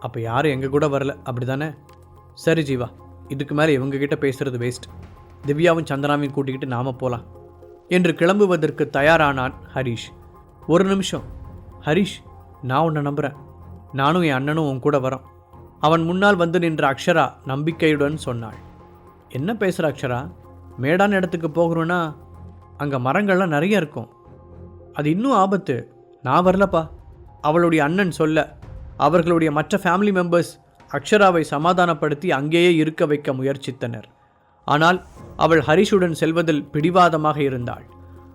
அப்போ யாரும் எங்கள் கூட வரல. அப்படி தானே சரி ஜீவா இதுக்கு மேலே இவங்ககிட்ட பேசுகிறது வேஸ்ட் திவ்யாவும் சந்தனாவையும் கூட்டிக்கிட்டு நாம் போகலாம் என்று கிளம்புவதற்கு தயாரானான் ஹரிஷ். ஒரு நிமிஷம். ஹரிஷ் நான் உன்னை நம்புகிறேன் நானும் என் அண்ணனும் உன் கூட வரோம். அவன் முன்னால் வந்து நின்ற அக்ஷரா நம்பிக்கையுடன் சொன்னாள். என்ன பேசுகிற அக்ஷரா? மேடான இடத்துக்கு போகிறோன்னா அங்கே மரங்கள்லாம் நிறைய இருக்கும். அது இன்னும் ஆபத்து. நான் வரலப்பா. அவளுடைய அண்ணன் சொல்ல அவர்களுடைய மற்ற ஃபேமிலி மெம்பர்ஸ் அக்ஷராவை சமாதானப்படுத்தி அங்கேயே இருக்க வைக்க முயற்சித்தனர். ஆனால் அவள் ஹரிஷுடன் செல்வதில் பிடிவாதமாக இருந்தாள்.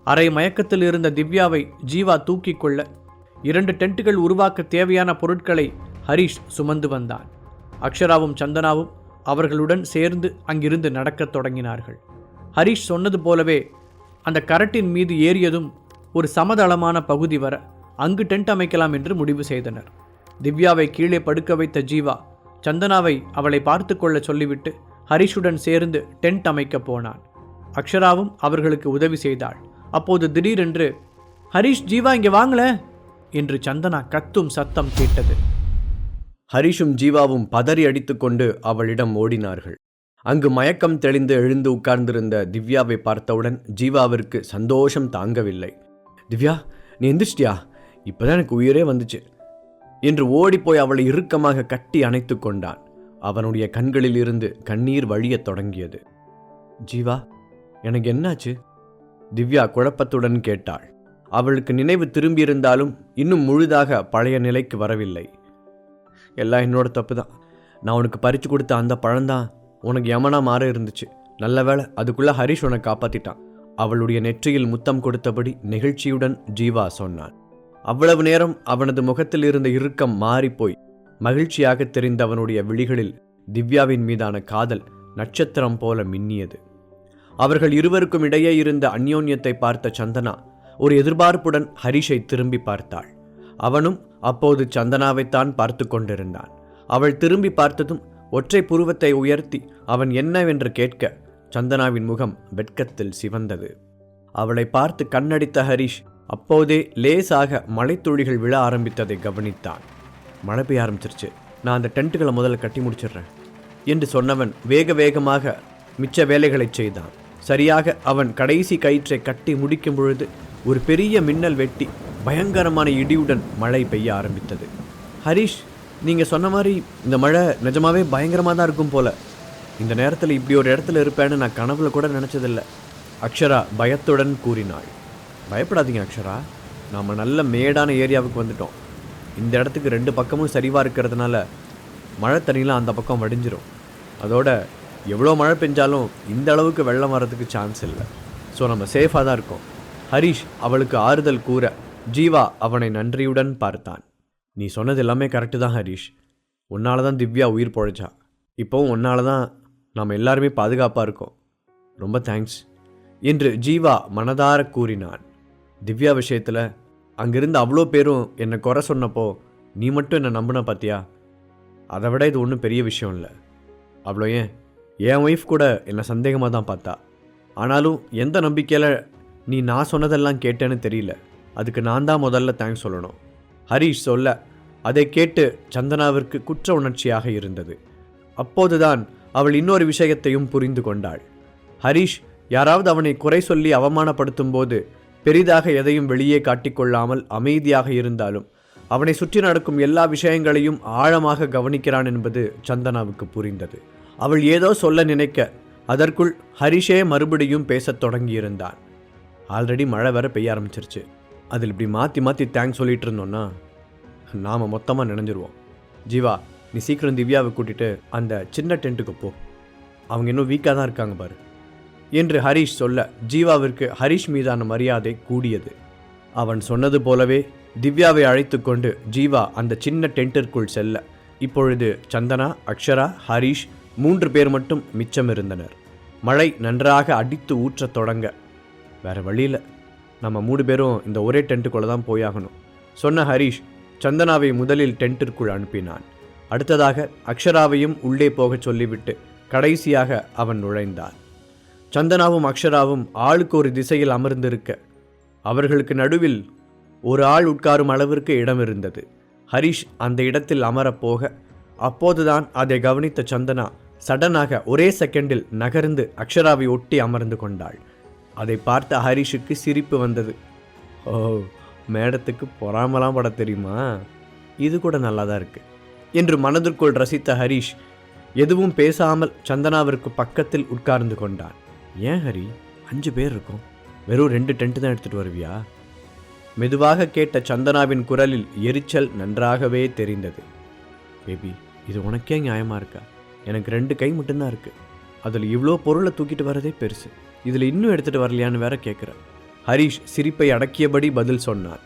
அரை மயக்கத்தில் இருந்த திவ்யாவை ஜீவா தூக்கிக் கொள்ள இரண்டு டென்ட்டுகள் உருவாக்க தேவையான பொருட்களை ஹரிஷ் சுமந்து வந்தான். அக்ஷராவும் சந்தனாவும் அவர்களுடன் சேர்ந்து அங்கிருந்து நடக்கத் தொடங்கினார்கள். ஹரிஷ் சொன்னது போலவே அந்த கரட்டின் மீது ஏறியதும் ஒரு சமதளமான பகுதி வர அங்கு டென்ட் அமைக்கலாம் என்று முடிவு செய்தனர். திவ்யாவை கீழே படுக்க வைத்த ஜீவா சந்தனாவை அவளை பார்த்து கொள்ள சொல்லிவிட்டு ஹரிஷுடன் சேர்ந்து டென்ட் அமைக்கப் போனான். அக்ஷராவும் அவர்களுக்கு உதவி செய்தாள். அப்போது திடீரென்று ஹரிஷ் ஜீவா இங்கே வாங்கல என்று சந்தனா கத்தும் சத்தம் கேட்டது. ஹரிஷும் ஜீவாவும் பதறி அடித்துக்கொண்டு அவளிடம் ஓடினார்கள். அங்கு மயக்கம் தெளிந்து எழுந்து உட்கார்ந்திருந்த திவ்யாவை பார்த்தவுடன் ஜீவாவிற்கு சந்தோஷம் தாங்கவில்லை. திவ்யா நீ எந்திரிச்சிட்டியா? இப்போதான் எனக்கு உயிரே வந்துச்சு. என்று ஓடிப்போய் அவளை இறுக்கமாக கட்டி அணைத்து கொண்டான். அவனுடைய கண்களில் இருந்து கண்ணீர் வழியத் தொடங்கியது. ஜீவா எனக்கு என்னாச்சு? திவ்யா குழப்பத்துடன் கேட்டாள். அவளுக்கு நினைவு திரும்பியிருந்தாலும் இன்னும் முழுதாக பழைய நிலைக்கு வரவில்லை. எல்லாம் என்னோட தப்பு தான் நான் உனக்கு பறித்து கொடுத்த அந்த பழம்தான். உனக்கு யமனா மாற இருந்துச்சு. நல்ல வேளை அதுக்குள்ளே ஹரிஷ் உனக்கு காப்பாத்திட்டான். அவளுடைய நெற்றியில் முத்தம் கொடுத்தபடி நெகிழ்ச்சியுடன் ஜீவா சொன்னான். அவ்வளவு நேரம் அவனது முகத்தில் இருந்த இறுக்கம் மாறிப்போய் மகிழ்ச்சியாக தெரிந்த அவனுடைய விழிகளில் திவ்யாவின் மீதான காதல் நட்சத்திரம் போல மின்னியது. அவர்கள் இருவருக்கும் இடையே இருந்த அந்யோன்யத்தை பார்த்த சந்தனா ஒரு எதிர்பார்ப்புடன் ஹரிஷை திரும்பி பார்த்தாள். அவனும் அப்போது சந்தனாவைத்தான் பார்த்து கொண்டிருந்தான். அவள் திரும்பி பார்த்ததும் ஒற்றை புருவத்தை உயர்த்தி அவன் என்னவென்று கேட்க சந்தனாவின் முகம் வெட்கத்தில் சிவந்தது. அவளை பார்த்து கண்ணடித்த ஹரிஷ் அப்போதே லேசாக மழைத்துளிகள் விழ ஆரம்பித்ததை கவனித்தான். மழை பெய்ய ஆரம்பிச்சிருச்சு. நான் அந்த டென்ட்டுகளை முதல்ல கட்டி முடிச்சிடுறேன் என்று சொன்னவன் வேக வேகமாக மிச்ச வேலைகளைச் செய்தான். சரியாக அவன் கடைசி கயிற்றை கட்டி முடிக்கும் பொழுது ஒரு பெரிய மின்னல் வெட்டி பயங்கரமான இடியுடன் மழை பெய்ய ஆரம்பித்தது. ஹரிஷ் நீங்கள் சொன்ன மாதிரி இந்த மழை நிஜமாவே பயங்கரமாக தான் இருக்கும் போல. இந்த நேரத்தில் இப்படி ஒரு இடத்துல இருப்பேன்னு நான் கனவுல கூட நினச்சதில்ல. அக்ஷரா பயத்துடன் கூறினாள். பயப்படாதீங்க அக்ஷரா. நாம் நல்ல மேடான ஏரியாவுக்கு வந்துட்டோம். இந்த இடத்துக்கு ரெண்டு பக்கமும் சரிவாக இருக்கிறதுனால மழை தண்ணிலாம் அந்த பக்கம் வடிஞ்சிரும். அதோட எவ்வளோ மழை பெஞ்சாலும் இந்த அளவுக்கு வெள்ளம் வர்றதுக்கு சான்ஸ் இல்லை. ஸோ நம்ம சேஃபாக தான் இருக்கோம். ஹரிஷ் அவளுக்கு ஆறுதல் கூற ஜீவா அவனை நன்றியுடன் பார்த்தான். நீ சொன்னது எல்லாமே கரெக்டு தான் ஹரிஷ். உன்னால தான் திவ்யா உயிர் பொழைச்சா. இப்போவும் உன்னால தான் நாம் எல்லாருமே பாதுகாப்பாக இருக்கோம். ரொம்ப தேங்க்ஸ் என்று ஜீவா மனதார கூறினான். திவ்யா விஷயத்தில் அங்கிருந்து அவ்வளோ பேரும் என்னை குறை சொன்னப்போ நீ மட்டும் என்னை நம்பின பார்த்தியா அதை விட இது ஒன்றும் பெரிய விஷயம் இல்லை. அவ்வளோ ஏன் என் ஒய்ஃப் கூட என்னை சந்தேகமாக தான் பார்த்தா. ஆனாலும் எந்த நம்பிக்கையில் நீ நான் சொன்னதெல்லாம் கேட்டேன்னு தெரியல. அதுக்கு நான் தான் முதல்ல தேங்க்ஸ் சொல்லணும். ஹரீஷ் சொல்ல. அதை கேட்டு சந்தனாவிற்கு குற்ற உணர்ச்சியாக இருந்தது. அப்போதுதான் அவள் இன்னொரு விஷயத்தையும் புரிந்து கொண்டாள். ஹரீஷ் யாராவது அவனை குறை சொல்லி அவமானப்படுத்தும் போது பெரிதாக எதையும் வெளியே காட்டிக்கொள்ளாமல் அமைதியாக இருந்தாலும் அவனை சுற்றி நடக்கும் எல்லா விஷயங்களையும் ஆழமாக கவனிக்கிறான் என்பது சந்தனாவுக்கு புரிந்தது. அவள் ஏதோ சொல்ல நினைக்க அதற்குள் ஹரிஷே மறுபடியும் பேசத் தொடங்கியிருந்தான். ஆல்ரெடி மழை வேற பெய்ய ஆரம்பிச்சிருச்சு. அதில் இப்படி மாற்றி மாற்றி தேங்க்ஸ் சொல்லிட்டு இருந்தோன்னா நாம் மொத்தமாக நினைஞ்சிருவோம். ஜீவா நீ சீக்கிரம் திவ்யாவை கூட்டிட்டு அந்த சின்ன டென்ட்டுக்கு போ. அவங்க இன்னும் வீக்காக தான் இருக்காங்க பாரு. என்று ஹரிஷ் சொல்ல ஜீவாவிற்கு ஹரிஷ் மீதான மரியாதை கூடியது. அவன் சொன்னது போலவே திவ்யாவை அழைத்து கொண்டு ஜீவா அந்த சின்ன டென்ட்டிற்குள் செல்ல. இப்பொழுது சந்தனா அக்ஷரா ஹரிஷ் மூன்று பேர் மட்டும் மிச்சம் இருந்தனர் மழை நன்றாக அடித்து ஊற்றத் தொடங்க. வேற வழியில் நம்ம மூணு பேரும் இந்த ஒரே டென்ட்டுக்குள்ளே தான் போயாகணும். சொன்ன ஹரிஷ் சந்தனாவை முதலில் டென்ட்டிற்குள் அனுப்பினான். அடுத்ததாக அக்ஷராவையும் உள்ளே போகச் சொல்லிவிட்டு கடைசியாக அவன் நுழைந்தான். சந்தனாவும் அக்ஷராவும் ஆளுக்கு ஒரு திசையில் அமர்ந்திருக்க அவர்களுக்கு நடுவில் ஒரு ஆள் உட்காரும் அளவிற்கு இடம் இருந்தது. ஹரிஷ் அந்த இடத்தில் அமரப் போக அப்போதுதான் அதை கவனித்த சந்தனா சடனாக ஒரே செகண்டில் நகர்ந்து அக்ஷராவை ஒட்டி அமர்ந்து கொண்டாள். அதை பார்த்த ஹரிஷுக்கு சிரிப்பு வந்தது. ஓ மேடத்துக்கு பொறாமலாம் பட தெரியுமா? இது கூட நல்லா தான் என்று மனதிற்குள் ரசித்த ஹரிஷ் எதுவும் பேசாமல் சந்தனாவிற்கு பக்கத்தில் உட்கார்ந்து கொண்டான். ஏன் ஹரி? அஞ்சு பேர் இருக்கும். வெறும் ரெண்டு டென்ட் தான் எடுத்துட்டு வருவியா? மெதுவாக கேட்ட சந்தனாவின் குரலில் எரிச்சல் நன்றாகவே தெரிந்தது. பேபி இது உனக்கே நியாயமாக இருக்கா? எனக்கு ரெண்டு கை மட்டும்தான் இருக்குது அதில் இவ்வளோ பொருளை தூக்கிட்டு வரதே பெருசு. இதில் இன்னும் எடுத்துகிட்டு வரலையான்னு வேற கேட்குற ஹரிஷ் சிரிப்பை அடக்கியபடி பதில் சொன்னார்.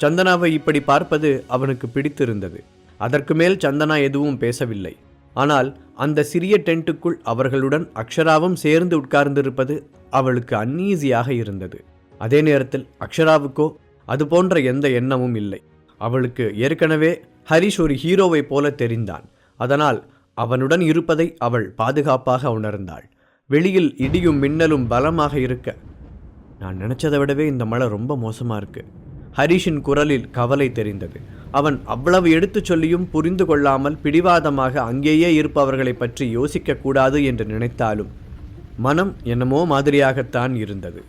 சந்தனாவை இப்படி பார்ப்பது அவனுக்கு பிடித்திருந்தது. அதற்கு மேல் சந்தனா எதுவும் பேசவில்லை. ஆனால் அந்த சிறிய டென்ட்டுக்குள் அவர்களுடன் அக்ஷராவும் சேர்ந்து உட்கார்ந்திருப்பது அவளுக்கு அன்ஈசியாக இருந்தது. அதே நேரத்தில் அக்ஷராவுக்கோ அது போன்ற எந்த எண்ணமும் இல்லை. அவளுக்கு ஏற்கனவே ஹரிஷ் ஒரு ஹீரோவைப் போல தெரிந்தான். அதனால் அவனுடன் இருப்பதை அவள் பாதுகாப்பாக உணர்ந்தாள். வெளியில் இடியும் மின்னலும் பலமாக இருக்க நான் நினைச்சதை விடவே இந்த மழை ரொம்ப மோசமாக இருக்கு. ஹரிஷின் குரலில் கவலை தெரிந்தது. அவன் அவ்வளவு எடுத்துச் சொல்லியும் புரிந்து கொள்ளாமல் பிடிவாதமாக அங்கேயே இருப்பவர்களை பற்றி யோசிக்கக்கூடாது என்று நினைத்தாலும் மனம் என்னமோ மாதிரியாகத்தான் இருந்தது.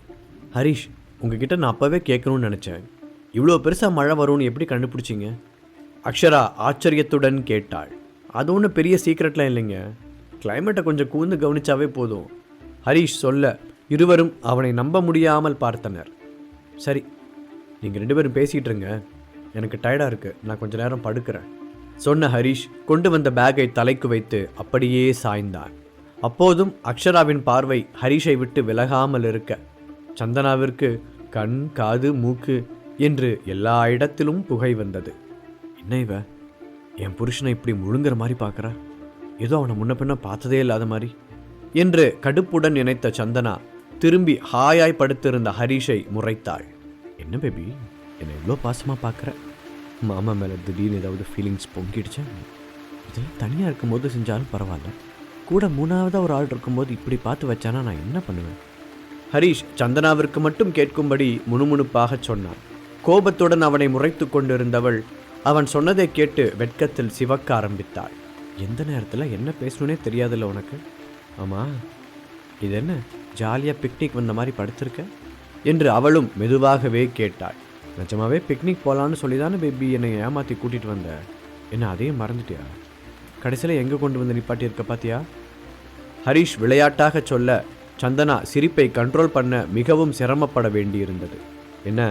ஹரிஷ் உங்ககிட்ட நான் அப்பவே கேட்கணும்னு நினச்சேன். இவ்வளோ பெருசாக மழை வரும்னு எப்படி கண்டுபிடிச்சிங்க? அக்ஷரா ஆச்சரியத்துடன் கேட்டாள். அது ஒன்றும் பெரிய சீக்ரெட்லாம் இல்லைங்க. கிளைமேட்டை கொஞ்சம் கூர்ந்து கவனிச்சாவே போதும். ஹரிஷ் சொல்ல இருவரும் அவனை நம்ப முடியாமல் பார்த்தனர். சரி நீங்கள் ரெண்டு பேரும் பேசிகிட்டு இருங்க. எனக்கு டயர்டாக இருக்குது நான் கொஞ்ச நேரம் படுக்கிறேன். சொன்ன ஹரிஷ் கொண்டு வந்த பேக்கை தலைக்கு வைத்து அப்படியே சாய்ந்தான் அப்போதும் அக்ஷராவின் பார்வை ஹரிஷை விட்டு விலகாமல் இருக்க சந்தனாவிற்கு கண் காது மூக்கு என்று எல்லா இடத்திலும் புகை வந்தது. என்ன இவ? என் புருஷனை இப்படி முழுங்குற மாதிரி பார்க்கறா? ஏதோ அவனை முன்ன பின்ன பார்த்ததே இல்லாத மாதிரி என்று கடுப்புடன் நினைத்த சந்தனா திரும்பி ஹாயாய் படுத்திருந்த ஹரிஷை முறைத்தாள். என்ன பேபி என்னை இவ்வளோ பாசமாக பார்க்குற மாமா மேலே திடீர்னு ஏதாவது ஃபீலிங்ஸ் பொங்கிடுச்சேன் இதெல்லாம் தனியாக இருக்கும்போது செஞ்சாலும் பரவாயில்ல. கூட மூணாவதாக ஒரு ஆள் இருக்கும்போது இப்படி பார்த்து வச்சானா நான் என்ன பண்ணுவேன்? ஹரிஷ் சந்தனாவிற்கு மட்டும் கேட்கும்படி முணுமுணுப்பாகச் சொன்னான். கோபத்துடன் அவனை முறைத்து கொண்டிருந்தவள் அவன் சொன்னதை கேட்டு வெட்கத்தில் சிவக்க ஆரம்பித்தாள். எந்த நேரத்தில் என்ன பேசணுன்னே தெரியாதுல்ல உனக்கு? ஆமாம் இது என்ன? ஜாலியாக பிக்னிக் வந்த மாதிரி படுத்திருக்க? என்று அவளும் மெதுவாகவே கேட்டாள். நிஜமாவே பிக்னிக் போகலான்னு சொல்லி தானே பேபி என்னை ஏமாற்றி கூட்டிகிட்டு வந்த? என்ன அதையும் மறந்துட்டியா? கடைசியில் எங்கே கொண்டு வந்து நிப்பாட்டி இருக்க பார்த்தியா ஹரிஷ் விளையாட்டாக சொல்ல சந்தனா சிரிப்பை கண்ட்ரோல் பண்ண மிகவும் சிரமப்பட வேண்டியிருந்தது. என்ன?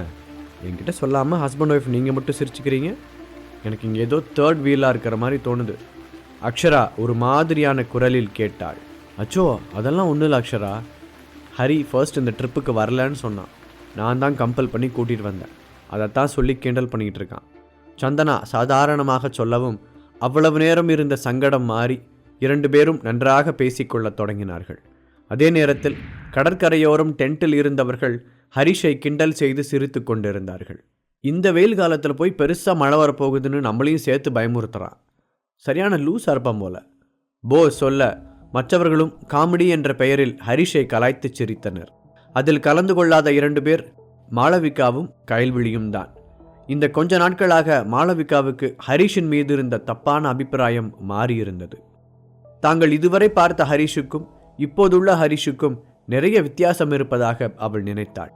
என்கிட்ட சொல்லாமல் ஹஸ்பண்ட் ஒய்ஃப் நீங்கள் மட்டும் சிரிச்சுக்கிறீங்க? எனக்கு இங்கே ஏதோ தேர்ட் வீலாக இருக்கிற மாதிரி தோணுது. அக்ஷரா ஒரு மாதிரியான குரலில் கேட்டாள். அச்சோ அதெல்லாம் ஒன்றும் இல்லை அக்ஷரா. ஹரி ஃபர்ஸ்ட் இந்த ட்ரிப்புக்கு வரலன்னு சொன்னான். நான் தான் கம்பல் பண்ணி கூட்டிகிட்டு வந்தேன். அதைத்தான் சொல்லி கிண்டல் பண்ணிக்கிட்டு இருக்கான். சந்தனா சாதாரணமாக சொல்லவும் அவ்வளவு நேரம் இருந்த சங்கடம் மாறி இரண்டு பேரும் நன்றாக பேசிக்கொள்ளத் தொடங்கினார்கள். அதே நேரத்தில் கடற்கரையோரம் டென்ட்டில் இருந்தவர்கள் ஹரிஷை கிண்டல் செய்து சிரித்து கொண்டிருந்தார்கள். இந்த வெயில் காலத்தில் போய் பெருசாக மழை வரப்போகுதுன்னு நம்மளையும் சேர்த்து பயமுறுத்துறான் சரியான லூஸ் அறுப்பம் போல. போ சொல்ல. மற்றவர்களும் காமெடி என்ற பெயரில் ஹரிஷை கலாய்த்து சிரித்தனர். அதில் கலந்து கொள்ளாத இரண்டு பேர் மாளவிகாவும் கயல்விழியும் தான். இந்த கொஞ்ச நாட்களாக மாளவிகாவுக்கு ஹரிஷின் மீது இருந்த தப்பான அபிப்பிராயம் மாறியிருந்தது. தாங்கள் இதுவரை பார்த்த ஹரிஷுக்கும் இப்போதுள்ள ஹரிஷுக்கும் நிறைய வித்தியாசம் இருப்பதாக அவள் நினைத்தாள்.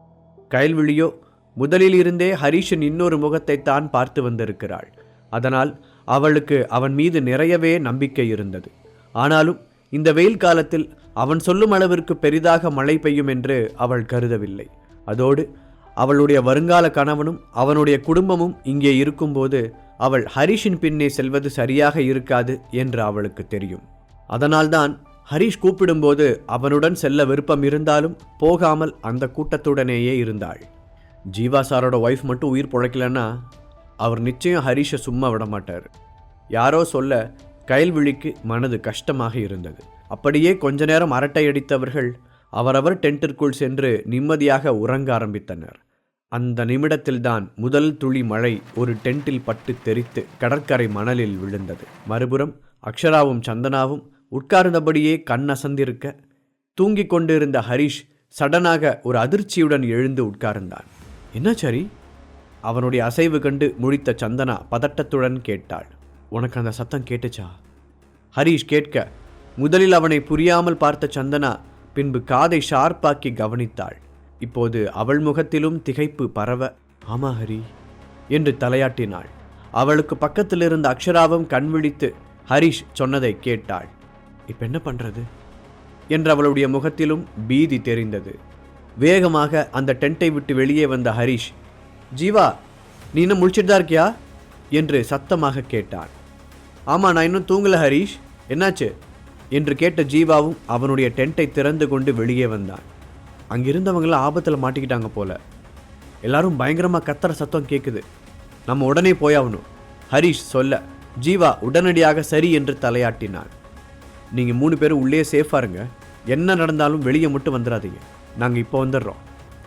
கயல்விழியோ முதலில் இருந்தே ஹரிஷின் இன்னொரு முகத்தை தான் பார்த்து வந்திருக்கிறாள். அதனால் அவளுக்கு அவன் மீது நிறையவே நம்பிக்கை இருந்தது. ஆனாலும் இந்த வெயில் காலத்தில் அவன் சொல்லும் அளவிற்கு பெரிதாக மழை பெய்யும் என்று அவள் கருதவில்லை. அதோடு அவளுடைய வருங்கால கணவனும் அவனுடைய குடும்பமும் இங்கே இருக்கும்போது அவள் ஹரிஷின் பின்னே செல்வது சரியாக இருக்காது என்று அவளுக்கு தெரியும். அதனால்தான் ஹரிஷ் கூப்பிடும்போது அவனுடன் செல்ல விருப்பம் இருந்தாலும் போகாமல் அந்த கூட்டத்துடனேயே இருந்தாள். ஜீவா சாரோட ஒய்ஃப் மட்டும் உயிர் பிழைக்கலன்னா அவர் நிச்சயம் ஹரிஷை சும்மா விட மாட்டார். யாரோ சொல்ல கயல்விழிக்கு மனது கஷ்டமாக இருந்தது. அப்படியே கொஞ்ச நேரம் அரட்டை அடித்தவர்கள் அவரவர் டென்ட்டிற்குள் சென்று நிம்மதியாக உறங்க ஆரம்பித்தனர். அந்த நிமிடத்தில்தான் முதல் துளி மழை ஒரு டென்ட்டில் பட்டு தெரித்து கடற்கரை மணலில் விழுந்தது. மறுபுறம் அக்ஷராவும் சந்தனாவும் உட்கார்ந்தபடியே கண் அசந்திருக்க தூங்கிக் கொண்டிருந்த ஹரிஷ் சடனாக ஒரு அதிர்ச்சியுடன் எழுந்து உட்கார்ந்தான். என்ன சரி அவனுடைய அசைவு கண்டு முழித்த சந்தனா பதட்டத்துடன் கேட்டாள். உனக்கு அந்த சத்தம் கேட்டுச்சா? ஹரீஷ் கேட்க முதலில் அவனை புரியாமல் பார்த்த சந்தனா பின்பு காதை ஷார்ப்பாக்கி கவனித்தாள். இப்போது அவள் முகத்திலும் திகைப்பு பரவ ஆமா ஹரி என்று தலையாட்டினாள். அவளுக்கு பக்கத்தில் இருந்த அக்ஷராவும் கண் விழித்து ஹரிஷ் சொன்னதை கேட்டாள். இப்ப என்ன பண்றது? என்று அவளுடைய முகத்திலும் பீதி தெரிந்தது. வேகமாக அந்த டென்ட்டை விட்டு வெளியே வந்த ஹரிஷ் ஜீவா நீ இன்னும் முழிச்சிட்டு தான் இருக்கியா? என்று சத்தமாக கேட்டான். ஆமாம் நான் இன்னும் தூங்கல ஹரிஷ். என்னாச்சு? என்று கேட்ட ஜீவாவும் அவனுடைய டென்ட்டை திறந்து கொண்டு வெளியே வந்தான். அங்கே இருந்தவங்களாம் ஆபத்தில் மாட்டிக்கிட்டாங்க போல. எல்லாரும் பயங்கரமாக கத்துற சத்தம் கேட்குது நம்ம உடனே போயாகணும் ஹரிஷ் சொல்ல ஜீவா உடனடியாக சரி என்று தலையாட்டினான். நீங்கள் மூணு பேரும் உள்ளே சேஃபாக இருங்க. என்ன நடந்தாலும் வெளியே மட்டும் வந்துடாதீங்க. நாங்கள் இப்போ வந்துடுறோம்.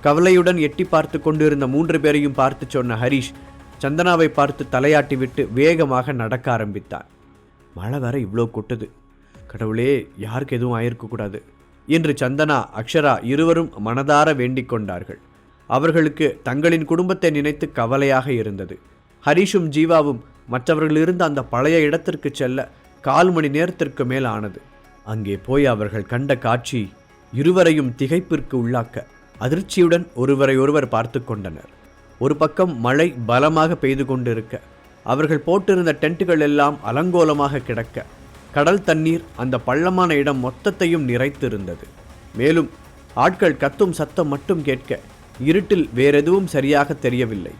கவலையுடன் எட்டி பார்த்து கொண்டிருந்த மூன்று பேரையும் பார்த்து சொன்ன ஹரிஷ் சந்தனாவை பார்த்து தலையாட்டி விட்டு வேகமாக நடக்க ஆரம்பித்தான். மழை வேற இவ்வளோ கொட்டுது. கடவுளே யாருக்கு எதுவும் ஆயிருக்கக்கூடாது. என்று சந்தனா அக்ஷரா இருவரும் மனதார வேண்டிக் கொண்டார்கள். அவர்களுக்கு தங்களின் குடும்பத்தை நினைத்து கவலையாக இருந்தது. ஹரிஷும் ஜீவாவும் மற்றவர்கள் இருந்த அந்த பழைய இடத்திற்கு செல்ல கால் மணி நேரத்திற்கு மேல் ஆனது. அங்கே போய் அவர்கள் கண்ட காட்சி இருவரையும் திகைப்பிற்கு உள்ளாக்க அதிர்ச்சியுடன் ஒருவரை ஒருவர் பார்த்து கொண்டனர். ஒரு பக்கம் மழை பலமாக பெய்து கொண்டிருக்க அவர்கள் போட்டிருந்த டென்ட்டுகள் எல்லாம் அலங்கோலமாக கிடக்க கடல் தண்ணீர் அந்த பள்ளமான இடம் மொத்தத்தையும் நிறைத்திருந்தது. மேலும் ஆட்கள் கத்தும் சத்தம் மட்டும் கேட்க இருட்டில் வேறெதுவும் சரியாக தெரியவில்லை.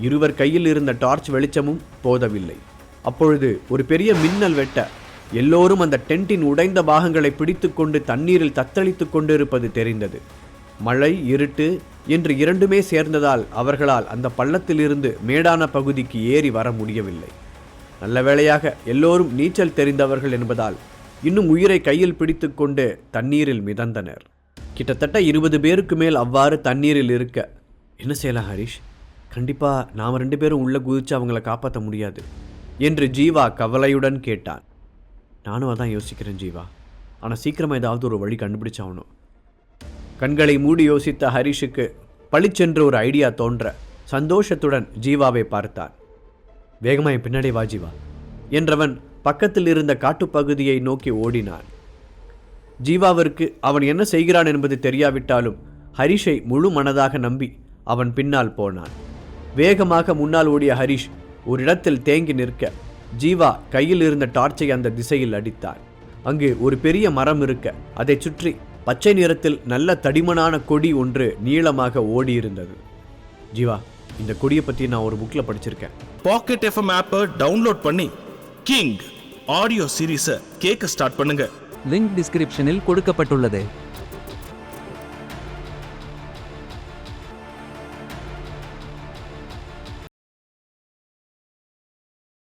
இருவர் கையில் இருந்த டார்ச் வெளிச்சமும் போதவில்லை. அப்பொழுது ஒரு பெரிய மின்னல் வெட்ட எல்லோரும் அந்த டென்ட்டின் உடைந்த பாகங்களை பிடித்துக்கொண்டு தண்ணீரில் தத்தளித்துக் கொண்டிருப்பது தெரிந்தது. மழை இருட்டு என்று இரண்டுமே சேர்ந்ததால் அவர்களால் அந்த பள்ளத்திலிருந்து மேடான பகுதிக்கு ஏறி வர முடியவில்லை. நல்ல வேளையாக எல்லோரும் நீச்சல் தெரிந்தவர்கள் என்பதால் இன்னும் உயிரை கையில் பிடித்து கொண்டு தண்ணீரில் மிதந்தனர். கிட்டத்தட்ட இருபது பேருக்கு மேல் அவ்வாறு தண்ணீரில் இருக்க. என்ன செய்யலாம் ஹரிஷ்? கண்டிப்பாக நாம் ரெண்டு பேரும் உள்ளே குதித்து அவங்கள காப்பாற்ற முடியாது என்று ஜீவா கவலையுடன் கேட்டான். நானும் அதான் யோசிக்கிறேன் ஜீவா. ஆனால் சீக்கிரமாக ஏதாவது ஒரு வழி கண்டுபிடிச்சாகணும். கண்களை மூடி யோசித்த ஹரிஷுக்கு பளிச்சென்று ஒரு ஐடியா தோன்ற சந்தோஷத்துடன் ஜீவாவை பார்த்தான். வேகமா என் பின்னாடி வா ஜீவா. என்றவன் பக்கத்தில் இருந்த காட்டுப்பகுதியை நோக்கி ஓடினான். ஜீவாவிற்கு அவன் என்ன செய்கிறான் என்பது தெரியாவிட்டாலும் ஹரிஷை முழு மனதாக நம்பி அவன் பின்னால் போனான். வேகமாக முன்னால் ஓடிய ஹரிஷ் ஒரு இடத்தில் தேங்கி நிற்க ஜீவா கையில் இருந்த டார்ச்சை அந்த திசையில் அடித்தான். அங்கு ஒரு பெரிய மரம் இருக்க அதைச் சுற்றி பச்சை நிறத்தில் நல்ல தடிமனான கொடி ஒன்று நீளமாக ஓடியிருந்தது. ஜீவா இந்த கொடியை பற்றி நான் ஒரு புக்கில் படிச்சிருக்கேன். பாக்கெட் எஃப்எம் ஆப்பை டவுன்லோட் பண்ணி கிங் ஆடியோ சீரீஸை கேட்க ஸ்டார்ட் பண்ணுங்க. லிங்க் டிஸ்கிரிப்ஷனில் கொடுக்கப்பட்டுள்ளது.